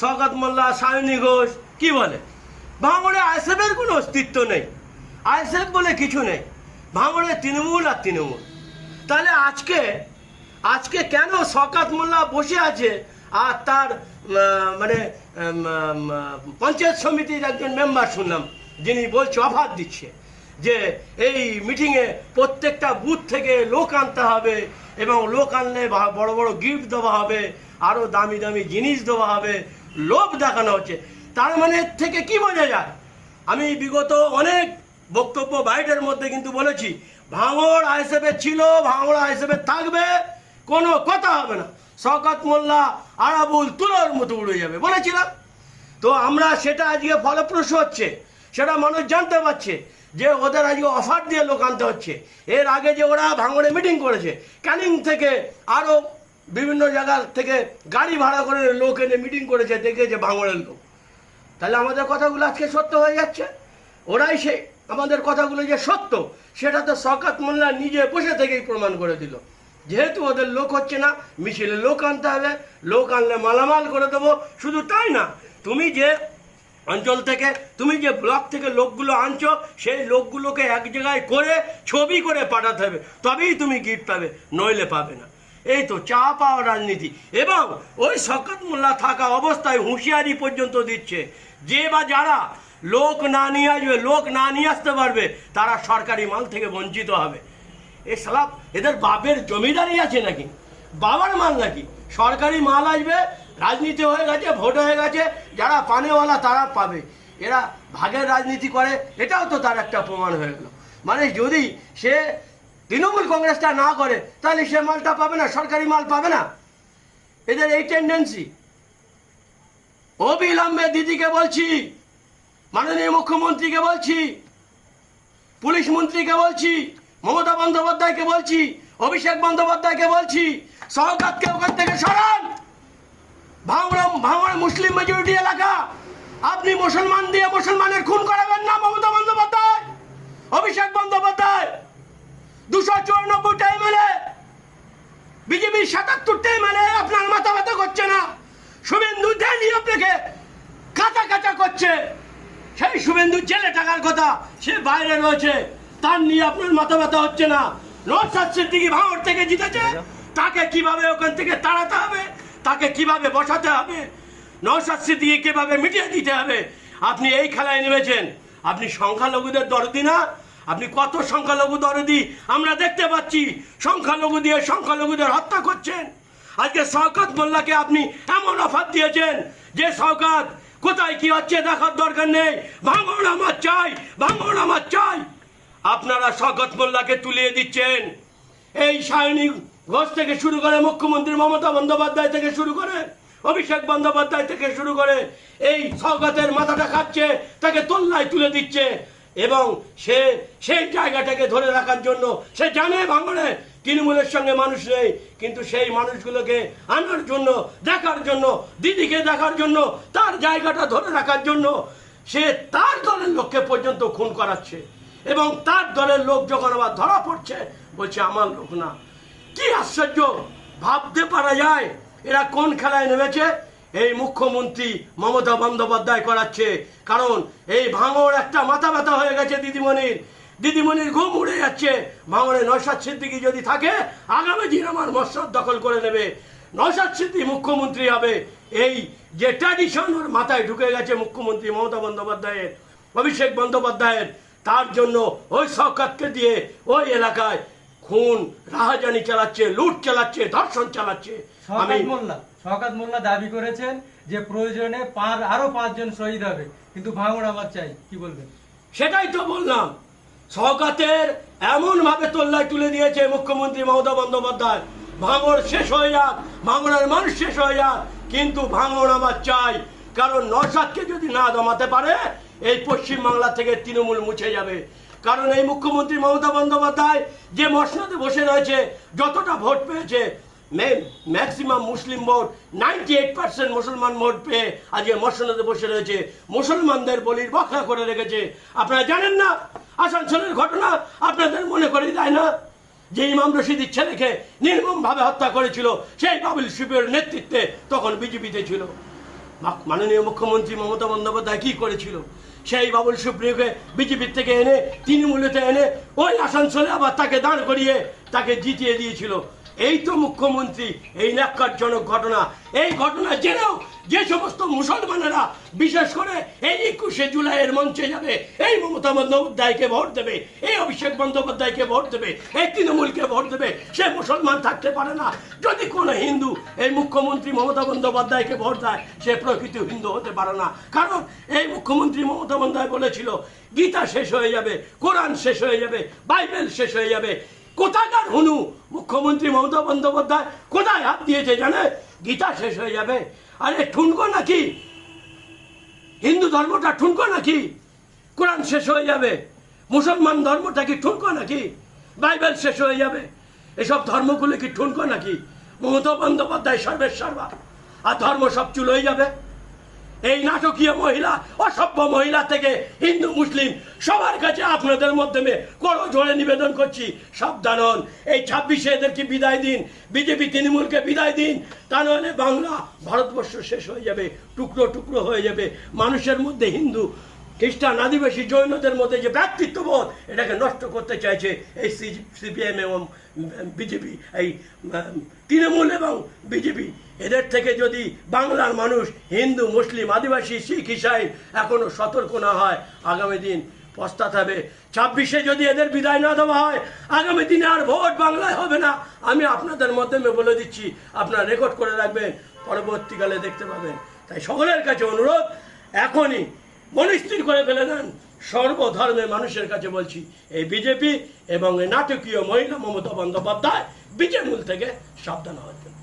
শওকত মোল্লা সায়নী ঘোষ, কি বলে? ভাঙড়ে আইএসএফের কোনো অস্তিত্ব নেই। আইএসএফ বলে কিছু নেই। ভাঙড়ে তৃণমূল আর তৃণমূল। তাহলে আজকে আজকে কেন শওকত মোল্লা বসে আছে আর তার মানে পঞ্চায়েত সমিতির একজন মেম্বার শুনলাম, যিনি বলছে, অফার দিচ্ছে যে এই মিটিংয়ে প্রত্যেকটা বুথ থেকে লোক আনতে হবে এবং লোক আনলে বড় বড় গিফট দেওয়া হবে আরও দামি দামি জিনিস দেওয়া হবে লোভ দেখানো হচ্ছে। তার মানে থেকে কি বোঝা যায়? আমি বিগত অনেক বক্তব্য বাইরের মধ্যে কিন্তু বলেছি, ভাঙড় আইসেফে ছিল, ভাঙড় আইসেফে থাকবে, কোনো কথা হবে না। শওকত মোল্লা আরাবুল তুলোর মতো উড়ে যাবে, বলেছিলাম। তো আমরা সেটা আজকে ফলপ্রসূ হচ্ছে, সেটা মানুষ জানতে পারছে যে ওদের আজকে অফার দিয়ে লোক আনতে হচ্ছে। এর আগে যে ওরা ভাঙড়ে মিটিং করেছে, ক্যানিং থেকে আরও বিভিন্ন জায়গা থেকে গাড়ি ভাড়া করে লোক এনে মিটিং করেছে, দেখেছে ভাঙড়ের লোক। তাহলে আমাদের কথাগুলো আজকে সত্য হয়ে যাচ্ছে? ওরাই সেই আমাদের কথাগুলো যে সত্য, সেটা তো শকাত মোল্লা নিজে বসে থেকেই প্রমাণ করে দিল। যেহেতু ওদের লোক হচ্ছে না, মিছিলে লোক আনতে হবে, লোক আনলে মালামাল করে দেবো, শুধু তাই না, তুমি যে অঞ্চল থেকে, তুমি যে ব্লক থেকে লোকগুলো আনছো, সেই লোকগুলোকে এক জায়গায় করে, ছবি করে পাঠাতে হবে, তবেই তুমি গিফট পাবে, নইলে পাবে না। এই তো চা পাওয়া রাজনীতি। এবং ওই শকত মোল্লা থাকা অবস্থায় হুঁশিয়ারি পর্যন্ত দিচ্ছে। যে বা যারা লোক না নিয়ে আসবে, লোক না নিয়ে আসতে পারবে, তারা সরকারি মাল থেকে বঞ্চিত হবে। এ সালাপ এদের বাপের জমিদারি আছে নাকি? বাবার মাল নাকি? সরকারি মাল আসবে, রাজনীতি হয়ে গেছে, ভোট হয়ে গেছে, যারা পানেওয়ালা তারা পাবে। এরা ভাগের রাজনীতি করে, এটাও তো তার একটা প্রমাণ হয়ে গেল। মানে যদি সে তৃণমূল কংগ্রেসটা না করে, তাহলে সে মালটা পাবে না, সরকারি মাল পাবে না। এদের এই টেন্ডেন্সি অবিলম্বে দিদিকে বলছি, মাননীয় মুখ্যমন্ত্রীকে বলছি, পুলিশ মন্ত্রীকে বলছি, মমতা বন্দ্যোপাধ্যায়কে বলছি, অভিষেক বন্দ্যোপাধ্যায়কে বলছি সহকাতকে ওখান থেকে সরান। ভাঙড়া ভাঙড়া মুসলিম মেজরিটি এলাকা, আপনি মুসলমান দিয়ে মুসলমানের খুন করাবেন না মমতা বন্দ্যোপাধ্যায়, অভিষেক বন্দ্যোপাধ্যায়। দুশো চুরানব্বইটা এমএলএ বিজেপির সাতাত্তরটা এমএলএ আপনার মাথা ব্যথা করছে না। শুভেন্দু দেনি আপনাকে কাঁচা কাঁচা করছে। সেই শুভেন্দু জেলে টাকার কথা সে বাইরে রয়েছে। তার নিয়ে আপনার মাথা ব্যথা হচ্ছে না। নরসাদ সিদ্দিকি ভাঙড় থেকে জিতেছে। তাকে কীভাবে ওখান থেকে তাড়াতে হবে? তাকে কীভাবে বসাতে হবে? নরসাদ সিদ্দিকি কীভাবে মিটিয়ে দিতে হবে? আপনি এই খেলায় নেমেছেন। আপনি সংখ্যালঘুদের দরদি না। আপনি কত সংখ্যালঘু দরদি? আমরা দেখতে পাচ্ছি সংখ্যালঘু দিয়ে সংখ্যালঘুদের হত্যা করছেন। আজকে শওকত মোল্লাকে আপনি এমন অফার দিয়েছেন যে, শওকত, কোথায় কি হচ্ছে দেখার দরকার নেই। ভাঙন আমার চাই, ভাঙন আমার চাই। আপনারা শওকত মোল্লাকে তুলিয়ে দিচ্ছেন। এই সায়নী ঘোষ থেকে শুরু করে মুখ্যমন্ত্রী মমতা বন্দ্যোপাধ্যায় থেকে শুরু করে অভিষেক বন্দ্যোপাধ্যায় থেকে শুরু করে এই স্বগতের মাথাটা খাচ্ছে, তাকে তোল্লায় তুলে দিচ্ছে। এবং সে, সেই জায়গাটাকে ধরে রাখার জন্য সে জানে ভাঙড়ে তৃণমূলের সঙ্গে মানুষ নেই, কিন্তু সেই মানুষগুলোকে আনার জন্য, দেখার জন্য, দিদিকে দেখার জন্য, তার জায়গাটা ধরে রাখার জন্য সে তার দলের লোককে পর্যন্ত খুন করাচ্ছে। এবং তার দলের লোক যখন আবার ধরা পড়ছে, বলছে, আমার লোক না। কি আশ্চর্য! ভাবতে পারা যায় এরা কোন খেলায় নেমেছে? এই মুখ্যমন্ত্রী মমতা বন্দ্যোপাধ্যায় করাচ্ছে। কারণ এই ভাঙড় একটা মাথা ব্যথা হয়ে গেছে দিদিমণির। দিদিমণির ঘুম উড়ে যাচ্ছে। ভাঙড়ে নসাদ সিদ্দিকি যদি থাকে, আগামী দিন আমার মসনদ দখল করে নেবে। নসাদ সিদ্দিকি মুখ্যমন্ত্রী হবে। এই যে ট্র্যাডিশন ওর মাথায় ঢুকে গেছে মুখ্যমন্ত্রী মমতা বন্দ্যোপাধ্যায়ের, অভিষেক বন্দ্যোপাধ্যায়ের, তার জন্য ওই সরকারকে দিয়ে ওই এলাকায় খুন রাহাজানি চালাচ্ছে লুট চালাচ্ছে ধর্ষণ চালাচ্ছে। আমি মোল্লা শওকাত মোল্লা দাবি করেছেন যে প্রয়োজনে পাঁচ আরও পাঁচজন শহীদ হবে। কিন্তু ভাঙড় আমার চাই কি বলবেন? সেটাই তো বললাম। সহকাতের এমন ভাবে তোল্লায় তুলে দিয়েছে মুখ্যমন্ত্রী মমতা বন্দ্যোপাধ্যায়। ভাঙড় শেষ হয়ে যাক ভাঙড়ের মানুষ শেষ হয়ে যাক কিন্তু ভাঙড় আমার চাই। কারণ নসাদকে যদি না দমাতে পারে এই পশ্চিম বাংলা থেকে তৃণমূল মুছে যাবে। কারণ এই মুখ্যমন্ত্রী মমতা বন্দ্যোপাধ্যায় যে মসনদে বসে রয়েছে, যতটা ভোট পেয়েছে maximum Muslim vote ninety eight percent মুসলমান ভোট পেয়ে আজকে মসনদে বসে রয়েছে। মুসলমানদের বলির বখরা করে রেখেছে। আপনারা জানেন না? আসানসোলের ঘটনা আপনাদের মনে করে দেয় না? যে ইমাম রশিদির ছেলেকে নির্মমভাবে হত্যা করেছিল, সেই বাবুল শিবের নেতৃত্বে তখন বিজেপিতে ছিল। মাননীয় মুখ্যমন্ত্রী মমতা বন্দ্যোপাধ্যায় কি করেছিল? সেই বাবুল সুপ্রিয়কে বিজেপির থেকে এনে তৃণমূলেতে এনে ওই আসানসোলে আবার তাকে দাঁড় করিয়ে তাকে জিতিয়ে দিয়েছিল। এই তো মুখ্যমন্ত্রী, এই ন্যাক্কারজনক ঘটনা। এই ঘটনা জেনেও যে সমস্ত মুসলমানেরা, বিশেষ করে এই একুশে জুলাইয়ের মঞ্চে যাবে, এই মমতা বন্দ্যোপাধ্যায়কে ভোট দেবে, এই অভিষেক বন্দ্যোপাধ্যায়কে ভোট দেবে, এই তৃণমূলকে ভোট দেবে, সে মুসলমান থাকতে পারে না। যদি কোনো হিন্দু এই মুখ্যমন্ত্রী মমতা বন্দ্যোপাধ্যায়কে ভোট দেয়, সে প্রকৃত হিন্দু হতে পারে না। কারণ এই মুখ্যমন্ত্রী মমতা বন্দ্যোপাধ্যায় বলেছিল, গীতা শেষ হয়ে যাবে, কোরআন শেষ হয়ে যাবে, বাইবেল শেষ হয়ে যাবে। কোথাকার হুনু? মুখ্যমন্ত্রী মমতা বন্দ্যোপাধ্যায় কোথায় হাত দিয়েছে জানে? গীতা শেষ হয়ে যাবে। আরে ঠুনকো নাকি? হিন্দু ধর্মটা ঠুনকো নাকি? কোরআন শেষ হয়ে যাবে। মুসলমান ধর্মটা কি ঠুনকো নাকি? বাইবেল শেষ হয়ে যাবে। এসব ধর্মগুলো কি ঠুনকো নাকি? মমতা বন্দ্যোপাধ্যায় সর্বের সর্বা। আর ধর্ম সব চুল হয়ে যাবে। এই নাটকীয় মহিলা, অসভ্য মহিলা থেকে হিন্দু, মুসলিম, সবার কাছে আপনাদের মাধ্যমে করো জোরে নিবেদন করছি, সাবধান হন। এই ছাব্বিশে এদেরকে বিদায় দিন? বিজেপি তৃণমূলকে বিদায় দিন? তা নাহলে বাংলা ভারতবর্ষ শেষ হয়ে যাবে, টুকরো টুকরো হয়ে যাবে। মানুষের মধ্যে হিন্দু, খ্রিস্টান, আদিবাসী, জৈনদের মধ্যে যে ভ্রাতৃত্ববোধ এটাকে নষ্ট করতে চাইছে এই সিপিএম এবং বিজেপি, এই তৃণমূল এবং বিজেপি। এদের থেকে যদি বাংলার মানুষ, হিন্দু, মুসলিম, আদিবাসী, শিখ, ইসাই এখনও সতর্ক না হয়, আগামী দিন পস্তাতে হবে। ছাব্বিশে যদি এদের বিদায় না দেওয়া হয়, আগামী দিনে আর ভোট বাংলায় হবে না। আমি আপনাদের মাধ্যমে বলে দিচ্ছি, আপনারা রেকর্ড করে রাখবেন, পরবর্তীকালে দেখতে পাবেন। তাই সকলের কাছে অনুরোধ, এখনই মনস্থির করে ফেলে দেন। সর্বধর্মের মানুষের কাছে বলছি, এই বিজেপি এবং এই নাটকীয় মহিলা মমতা বন্দ্যোপাধ্যায় বিজেমূল থেকে সাবধান হওয়ার জন্য।